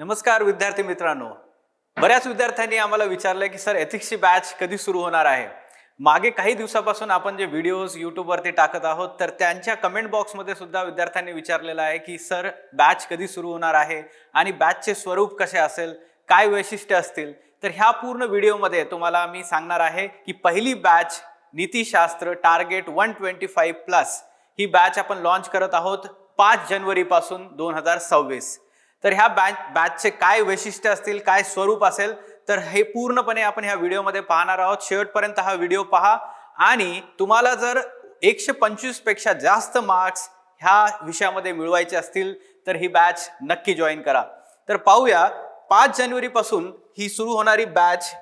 नमस्कार विद्यार्थी मित्रांनो. बऱ्याच विद्यार्थ्यांनी आम्हाला विचारलंय की सर एथिक्सची बॅच कधी सुरू होणार आहे? मागे काही दिवसापासून आपण जे व्हिडिओज यूट्यूबवरती टाकत आहोत तर त्यांच्या कमेंट बॉक्समध्ये सुद्धा विद्यार्थ्यांनी विचारलेलं आहे की सर बॅच कधी सुरू होणार आहे आणि बॅचचे स्वरूप कसे असेल? काय वैशिष्ट्य असतील? तर ह्या पूर्ण व्हिडिओमध्ये तुम्हाला मी सांगणार आहे की पहिली batch नीतीशास्त्र target one twenty five plus ही बॅच आपण लॉन्च करत आहोत पाच जानेवारीपासून दोन हजार सव्वीस. तर ह्या बॅच बॅचचे काय वैशिष्ट्य असतील काय स्वरूप असेल तर हे पूर्णपणे आपण ह्या व्हिडिओमध्ये पाहणार आहोत. शेवटपर्यंत हा व्हिडिओ पहा. आणि तुम्हाला जर एकशे पंचवीसपेक्षा जास्त मार्क्स ह्या विषयामध्ये मिळवायचे असतील तर ही बॅच नक्की जॉईन करा. तर पाहूया पाच जानेवारीपासून ही सुरू होणारी बॅच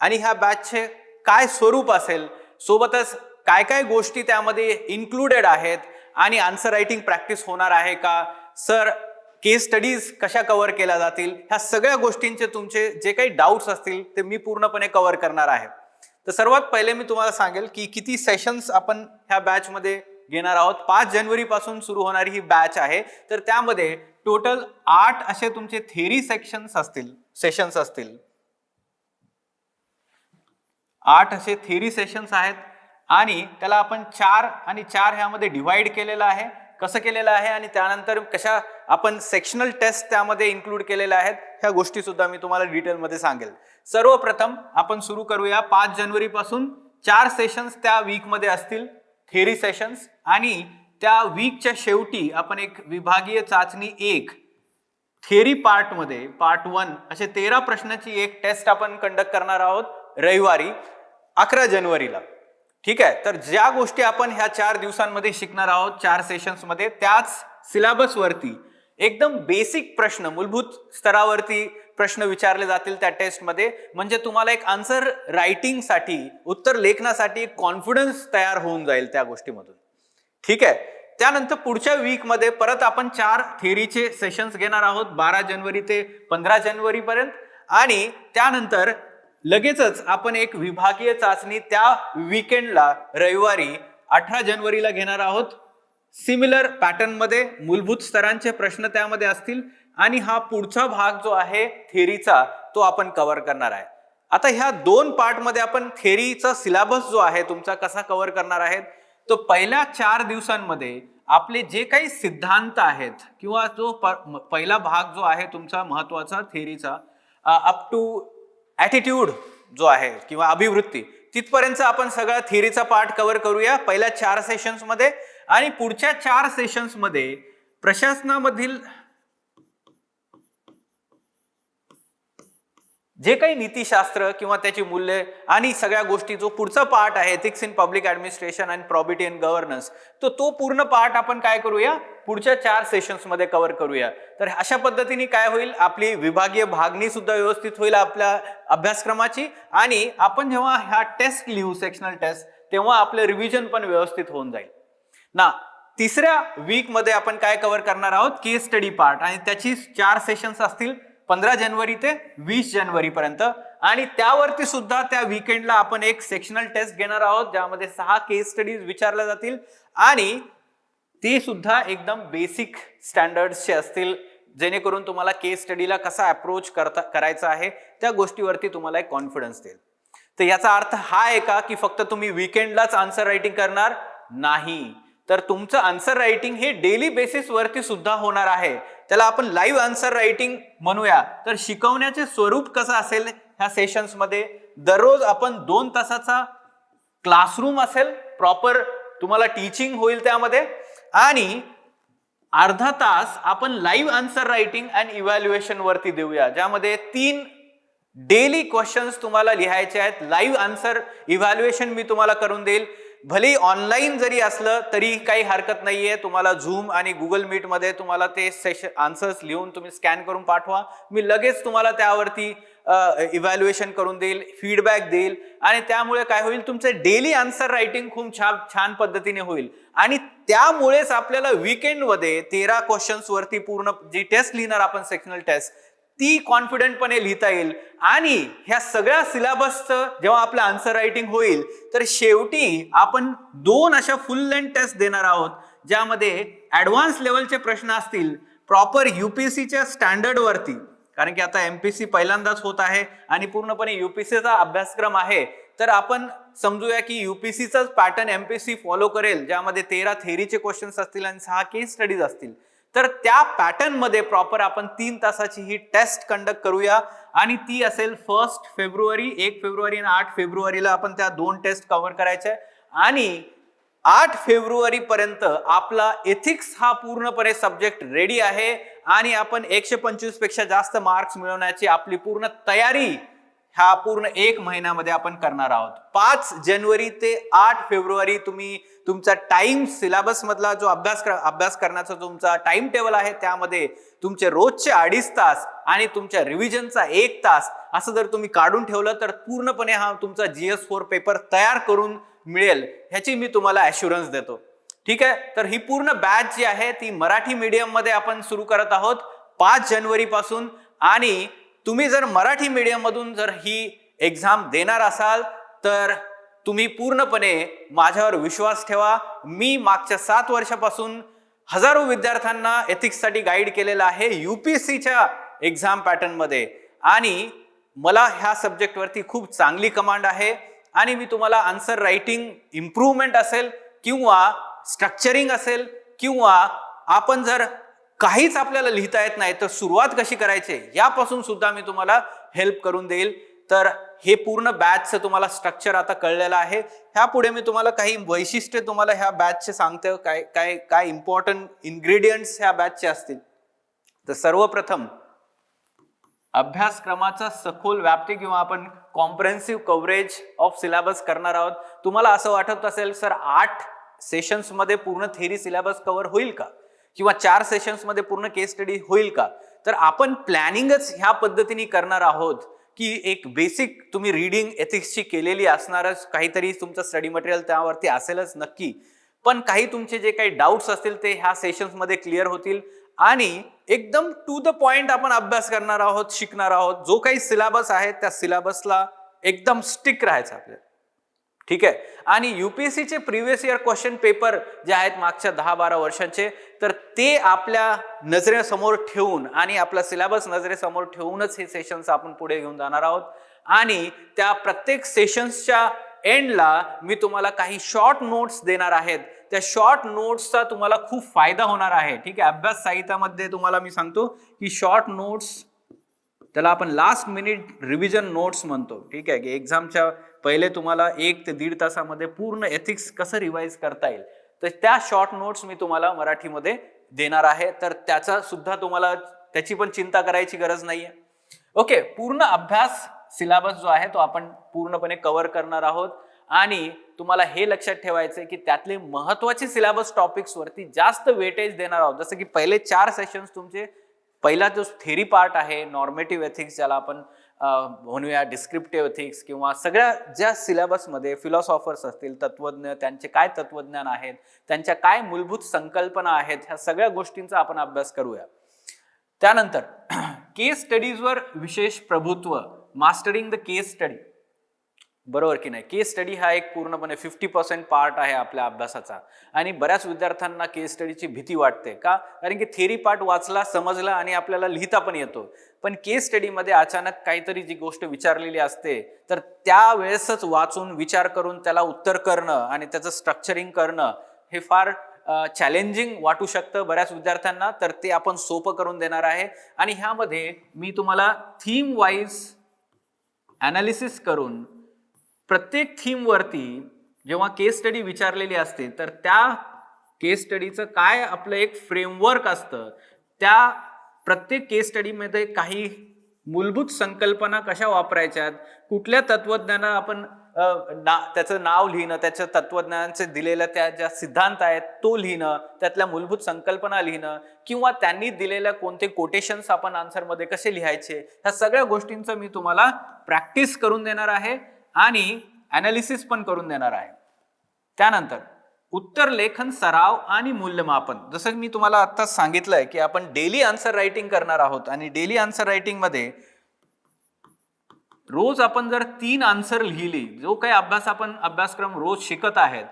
आणि ह्या बॅचचे काय स्वरूप असेल सोबतच काय काय गोष्टी त्यामध्ये इन्क्लुडेड आहेत आणि आन्सर रायटिंग प्रॅक्टिस होणार आहे का? सर केस स्टडीज कशा कव्हर केल्या जातील ह्या सगळ्या गोष्टींचे तुमचे जे काही डाऊट्स असतील ते मी पूर्णपणे कव्हर करणार आहे. तर सर्वात पहिले मी तुम्हाला सांगेल की किती सेशन्स आपण ह्या बॅचमध्ये घेणार आहोत. पाच जनवरीपासून सुरू होणारी ही बॅच आहे. तर त्यामध्ये टोटल आठ असे तुमचे थेरी सेक्शन्स असतील सेशन्स असतील. आठ असे थेरी सेशन्स आहेत आणि त्याला आपण चार आणि चार ह्यामध्ये डिवाइड केलेलं आहे. कसं केलेलं आहे आणि त्यानंतर कशा आपण सेक्शनल टेस्ट त्यामध्ये इन्क्लूड केलेल्या आहेत ह्या गोष्टी सुद्धा मी तुम्हाला डिटेलमध्ये सांगेल. सर्वप्रथम आपण सुरू करूया. पाच जनवरीपासून चार सेशन्स त्या वीकमध्ये असतील. थेरी सेशन्स आणि त्या वीकच्या शेवटी आपण एक विभागीय चाचणी एक थेरी पार्टमध्ये पार्ट वन असे तेरा प्रश्नाची एक टेस्ट आपण कंडक्ट करणार आहोत रविवारी अकरा जानेवारीला. ठीक आहे? तर ज्या गोष्टी आपण ह्या चार दिवसांमध्ये शिकणार आहोत चार सेशन्समध्ये त्याच सिलेबसवरती एकदम बेसिक प्रश्न मूलभूत स्तरावरती प्रश्न विचारले जातील त्या टेस्टमध्ये म्हणजे तुम्हाला एक आन्सर रायटिंगसाठी उत्तर लेखनासाठी कॉन्फिडन्स तयार होऊन जाईल त्या गोष्टीमधून. ठीक आहे? त्यानंतर पुढच्या वीकमध्ये परत आपण चार थेरीचे सेशन्स घेणार आहोत बारा जानेवारी ते पंधरा जनवरीपर्यंत. आणि त्यानंतर लगेचच आपण एक विभागीय चाचणी त्या विकेंडला रविवारी अठरा जानेवारीला घेणार आहोत. सिमिलर पॅटर्नमध्ये मूलभूत स्तरांचे प्रश्न त्यामध्ये असतील आणि हा पुढचा भाग जो आहे थेरीचा तो आपण कव्हर करणार आहे. आता ह्या दोन पार्टमध्ये आपण थेरीचा सिलेबस जो आहे तुमचा कसा कव्हर करणार आहेत? तो पहिल्या चार दिवसांमध्ये आपले जे काही सिद्धांत आहेत किंवा जो प- पहिला भाग जो आहे तुमचा महत्त्वाचा थेरीचा अप टू ॲटिट्यूड जो आहे किंवा अभिवृत्ती तिथपर्यंत आपण सगळा थिअरीचा पार्ट कव्हर करूया पहिल्या चार सेशन्समध्ये आणि पुढच्या चार सेशन्समध्ये प्रशासनामधील जे काही नीतीशास्त्र किंवा त्याची मूल्य आणि सगळ्या गोष्टी जो पुढचा पार्ट आहे ethics in public administration and probity and governance तो तो पूर्ण पार्ट आपण काय करूया? पुढच्या चार सेशन्समध्ये कव्हर करूया. तर अशा पद्धतीने काय होईल? आपली विभागीय भागणी सुद्धा व्यवस्थित होईल आपल्या अभ्यासक्रमाची आणि आपण जेव्हा ह्या टेस्ट लिहू सेक्शनल टेस्ट तेव्हा आपलं रिव्हिजन पण व्यवस्थित होऊन जाईल. ना तिसऱ्या वीकमध्ये आपण काय कव्हर करणार आहोत? केस स्टडी पार्ट आणि त्याची चार सेशन्स असतील. पंधरा जानेवारी ते वीस जानेवारी पर्यंत. आणि त्यावरती सुद्धा त्या विकेंडला आपण एक सेक्शनल टेस्ट घेणार आहोत ज्यामध्ये सहा केस स्टडीज विचारल्या जातील. आणि ते सुद्धा एकदम बेसिक स्टँडर्ड्सचे असतील जेणेकरून तुम्हाला केस स्टडीला कसा अप्रोच करता करायचा आहे त्या गोष्टीवरती तुम्हाला एक कॉन्फिडन्स देईल. तर याचा अर्थ हा आहे का की फक्त तुम्ही विकेंडलाच आन्सर रायटिंग करणार नाही? तर तुमचं आन्सर रायटिंग हे डेली बेसिसवरती सुद्धा होणार आहे. त्याला आपण लाईव्ह आन्सर रायटिंग म्हणूया. तर शिकवण्याचे स्वरूप कसं असेल ह्या सेशन्समध्ये दररोज आपण दोन तासाचा क्लासरूम असेल प्रॉपर तुम्हाला टीचिंग होईल त्यामध्ये. आणि अर्धा तास आपण live answer writing and evaluation वरती देऊया. ज्यामध्ये तीन डेली क्वेश्चन्स तुम्हाला लिहायचे आहेत. लाईव्ह आन्सर इव्हॅल्युएशन मी तुम्हाला करून देईल. भले ऑनलाईन जरी असलं तरी काही हरकत नाहीये. तुम्हाला झूम आणि गुगल मीटमध्ये तुम्हाला ते सेशन आन्सर्स लिहून तुम्ही स्कॅन करून पाठवा. मी लगेच तुम्हाला त्यावरती इव्हॅल्युएशन करून देईल फीडबॅक देईल. आणि त्यामुळे काय होईल तुमचं डेली आन्सर रायटिंग खूप छान छान पद्धतीने होईल. आणि त्यामुळेच आपल्याला विकेंडमध्ये तेरा क्वेश्चन्सवरती पूर्ण जी टेस्ट लिहिणार आपण सेक्शनल टेस्ट ती कॉन्फिडंटपणे लिहिता येईल. आणि ह्या सगळ्या सिलेबसचं जेव्हा आपलं आन्सर रायटिंग होईल तर शेवटी आपण दोन अशा फुल लेंथ टेस्ट देणार आहोत ज्यामध्ये ॲडव्हान्स लेवलचे प्रश्न असतील प्रॉपर यू पी सीच्या स्टँडर्डवरती कारण की आता एम पी सी पहिल्यांदाच होत आहे आणि पूर्णपणे यू पी सीचा अभ्यासक्रम आहे. तर आपण समजूया की U P सीचाच pattern M P C follow करेल ज्यामध्ये तेरा थेरीचे क्वेश्चन्स असतील आणि सहा केस स्टडीज असतील. तर त्या पॅटर्नमध्ये प्रॉपर आपण तीन तासाची ही टेस्ट कंडक्ट करूया. आणि ती असेल फर्स्ट फेब्रुवारी एक फेब्रुवारी आणि आठ फेब्रुवारीला आपण त्या दोन टेस्ट कव्हर करायच्या आणि आठ फेब्रुवारी पर्यंत आपला एथिक्स हा पूर्णपणे सब्जेक्ट रेडी आहे. आणि आपण एकशे पंचवीसपेक्षा जास्त मार्क्स मिळवण्याची आपली पूर्ण तयारी ह्या पूर्ण एक महिन्यामध्ये आपण करणार आहोत. पाच जानेवारी ते आठ फेब्रुवारी तुम्ही तुमचा टाइम सिलेबस मधला जो अभ्यास अभ्यास करण्याचा तुमचा टाइम टेबल आहे त्यामध्ये तुमचे रोजचे अडीच तास आणि तुमच्या रिव्हिजनचा एक तास असं जर तुम्ही काढून ठेवलं तर पूर्णपणे हा तुमचा जी एस फोर पेपर तयार करून मिळेल ह्याची मी तुम्हाला ॲश्युरन्स देतो. ठीक आहे? तर ही पूर्ण बॅच जी आहे ती मराठी मीडियममध्ये आपण सुरू करत आहोत पाच जानेवारीपासून आणि तुम्ही जर मराठी मीडियममधून जर ही एक्झाम देणार असाल तर तुम्ही पूर्णपणे माझ्यावर विश्वास ठेवा. मी मागच्या सात वर्षापासून हजारो विद्यार्थ्यांना एथिक्ससाठी गाईड केलेलं आहे यू पी सीच्या एक्झाम पॅटर्नमध्ये आणि मला ह्या सब्जेक्टवरती खूप चांगली कमांड आहे. आणि मी तुम्हाला आन्सर रायटिंग इम्प्रूव्हमेंट असेल किंवा स्ट्रक्चरिंग असेल किंवा आपण जर काहीच आपल्याला लिहिता येत नाही तर सुरुवात कशी करायची? यापासून सुद्धा मी तुम्हाला हेल्प करून देईल. तर हे पूर्ण बॅचचं तुम्हाला स्ट्रक्चर आता कळलेलं आहे. ह्यापुढे मी तुम्हाला काही वैशिष्ट्य तुम्हाला ह्या बॅचचे सांगते. काय काय काय इम्पॉर्टंट इन्ग्रेडियंट्स ह्या बॅचचे असतील. तर सर्वप्रथम अभ्यासक्रमाचा सखोल व्याप्ती किंवा आपण कॉम्प्रेन्सिव्ह कव्हरेज ऑफ सिलेबस करणार आहोत. तुम्हाला असं वाटत असेल सर आठ सेशन्समध्ये पूर्ण थेरी सिलेबस कव्हर होईल का? किंवा चार सेशन्समध्ये पूर्ण केस स्टडी होईल का? तर आपण प्लॅनिंगच ह्या पद्धतीने करणार आहोत की एक बेसिक तुम्ही रिडिंग एथिक्सची केलेली असणारच काहीतरी तुमचं स्टडी मटेरियल त्यावरती असेलच नक्की. पण काही तुमचे जे काही डाऊट्स असतील ते ह्या सेशन्समध्ये क्लिअर होतील. आणि एकदम टू द पॉइंट आपण अभ्यास करणार आहोत शिकणार आहोत. जो काही सिलेबस आहे त्या सिलेबसला एकदम स्टिक राहायचं आपल्याला. ठीक आहे? आणि यू पी एस सीचे प्रिव्हियस इयर क्वेश्चन पेपर जे आहेत मागच्या दहा बारा वर्षांचे तर ते आपल्या नजरेसमोर ठेवून आणि आपला सिलेबस नजरेसमोर ठेवूनच हे सेशन्स आपण पुढे घेऊन जाणार आहोत. आणि त्या प्रत्येक सेशन्सच्या एंडला मी तुम्हाला काही शॉर्ट नोट्स देणार आहेत. त्या शॉर्ट नोट्सचा तुम्हाला खूप फायदा होणार आहे. ठीक आहे? अभ्यास साहित्यामध्ये तुम्हाला मी सांगतो की शॉर्ट नोट्स त्याला आपण लास्ट मिनिट रिव्हिजन नोट्स म्हणतो. ठीक आहे? की एक्झामच्या पहिले तुम्हाला एक ते दीड तासामध्ये पूर्ण एथिक्स कसं रिवाईज करता येईल? तर त्या शॉर्ट नोट्स मी तुम्हाला मराठीमध्ये देणार आहे. तर त्याचा सुद्धा तुम्हाला त्याची पण चिंता करायची गरज नाहीये. ओके पूर्ण अभ्यास सिलेबस जो आहे तो आपण पूर्णपणे कव्हर करणार आहोत. आणि तुम्हाला हे लक्षात ठेवायचं की त्यातले महत्त्वाचे सिलेबस टॉपिक्स वरती जास्त वेटेज देणार आहोत. जसं की पहिले चार सेशन्स तुमचे पहिला जो थेरी पार्ट आहे नॉर्मेटिव्ह एथिक्स ज्याला आपण म्हणूया डिस्क्रिप्टिव्ह एथिक्स किंवा सगळ्या ज्या सिलेबसमध्ये फिलॉसॉफर्स असतील तत्वज्ञ त्यांचे काय तत्वज्ञान आहेत त्यांच्या काय मूलभूत संकल्पना आहेत ह्या सगळ्या गोष्टींचा आपण अभ्यास करूया. त्यानंतर केस स्टडीजवर विशेष प्रभुत्व मास्टरिंग द केस स्टडी बरोबर की नाही? केस स्टडी हा एक पूर्णपणे फिफ्टी पर्सेंट पार्ट आहे आपल्या अभ्यासाचा. आणि बऱ्याच विद्यार्थ्यांना केस स्टडीची भीती वाटते. का? कारण की थेरी पार्ट वाचला समजला आणि आपल्याला लिहिता पण येतो. पण केस स्टडीमध्ये अचानक काहीतरी जी गोष्ट विचारलेली असते तर त्यावेळेसच वाचून विचार करून त्याला उत्तर करणं आणि त्याचं स्ट्रक्चरिंग करणं हे फार चॅलेंजिंग वाटू शकतं बऱ्याच विद्यार्थ्यांना. तर ते आपण सोपं करून देणार आहे. आणि ह्यामध्ये मी तुम्हाला थीम वाईज ॲनालिसिस करून प्रत्येक थीमवरती जेव्हा केस स्टडी विचारलेली असते तर त्या केस स्टडीचं काय आपलं एक फ्रेमवर्क असतं त्या प्रत्येक केस स्टडीमध्ये काही मूलभूत संकल्पना कशा वापरायच्यात कुठल्या तत्वज्ञाना आपण ना त्याचं नाव लिहिणं त्याच्या तत्वज्ञानाचे दिलेल्या त्या ज्या सिद्धांत आहेत तो लिहिणं त्यातल्या मूलभूत संकल्पना लिहिणं किंवा त्यांनी दिलेल्या कोणते कोटेशन्स आपण आन्सरमध्ये कसे लिहायचे ह्या सगळ्या गोष्टींचं मी तुम्हाला प्रॅक्टिस करून देणार आहे. आणि ॲनालिसिस पण करून देणार आहे. त्यानंतर उत्तर लेखन सराव आणि मूल्यमापन. जसं मी तुम्हाला आत्ताच आहे की आपण डेली आन्सर रायटिंग करणार आहोत आणि डेली आन्सर रायटिंगमध्ये रोज आपण जर तीन आन्सर लिहिली जो काही अभ्यास आपण अभ्यासक्रम रोज शिकत आहेत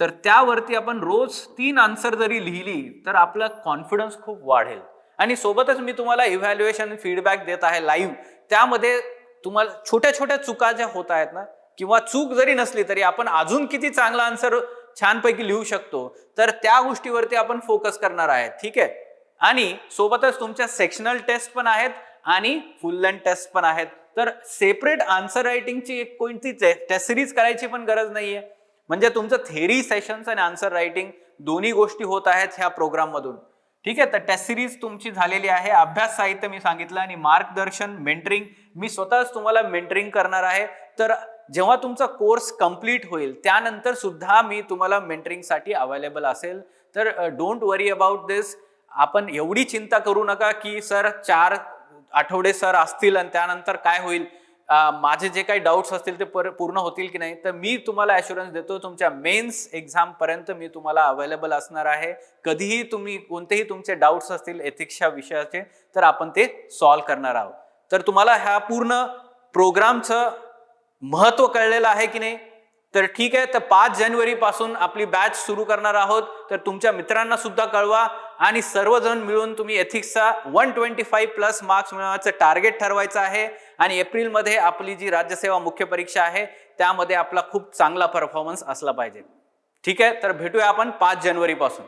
तर त्यावरती आपण रोज तीन आन्सर जरी लिहिली तर आपला कॉन्फिडन्स खूप वाढेल. आणि सोबतच मी तुम्हाला इव्हॅल्युएशन फीडबॅक देत आहे लाईव्ह त्यामध्ये तुम्हाला छोट्या छोट्या चुका ज्या होत आहेत ना किंवा चूक जरी नसली तरी आपण अजून किती चांगला आन्सर छानपैकी लिहू शकतो तर त्या गोष्टीवरती आपण फोकस करणार आहे ठीक आहे? आणि सोबतच तुमच्या सेक्शनल टेस्ट पण आहेत आणि फुल लेंथ टेस्ट पण आहेत. तर सेपरेट आन्सर रायटिंगची एक कोणती टेस्ट सिरीज करायची पण गरज नाहीये. म्हणजे तुमचं थेरी सेशन्स आणि आन्सर रायटिंग दोन्ही गोष्टी होत आहेत ह्या प्रोग्राम मधून. ठीक आहे तर टेस्ट सिरीज तुमची झालेली आहे. अभ्यास साहित्य मी सांगितलं आणि मार्गदर्शन मेंटरिंग मी स्वतःच तुम्हाला मेंटरिंग करणार आहे. तर जेव्हा तुमचा कोर्स कंप्लीट होईल त्यानंतर सुद्धा मी तुम्हाला मेंटरिंगसाठी अवेलेबल असेल. तर डोंट वरी अबाउट दिस आपण एवढी चिंता करू नका की सर चार आठवडे सर असतील आणि त्यानंतर काय होईल? माझे जे काही डाऊट्स असतील ते पर- पूर्ण होतील की नाही तर मी तुम्हाला ॲश्युरन्स देतो तुमच्या मेन्स एक्झामपर्यंत मी तुम्हाला अवेलेबल असणार आहे. कधीही तुम्ही कोणतेही तुमचे डाऊट्स असतील एथिक्सच्या विषयाचे तर आपण ते सॉल्व्ह करणार आहोत. तर तुम्हाला ह्या पूर्ण प्रोग्रामचं महत्त्व कळलेलं आहे की नाही? तर ठीक आहे तर पाच जानेवारी पासून आपली बॅच सुरू करणार आहोत. तर तुमच्या मित्रांना सुद्धा कळवा. आणि सर्वजण मिळून तुम्ही एथिक्सचा one twenty five plus marks मिळवण्याचं टार्गेट ठरवायचं आहे. आणि एप्रिलमध्ये आपली जी राज्यसेवा मुख्य परीक्षा आहे त्यामध्ये आपला खूप चांगला परफॉर्मन्स असला पाहिजे. ठीक आहे तर भेटूया आपण पाच जानेवारीपासून.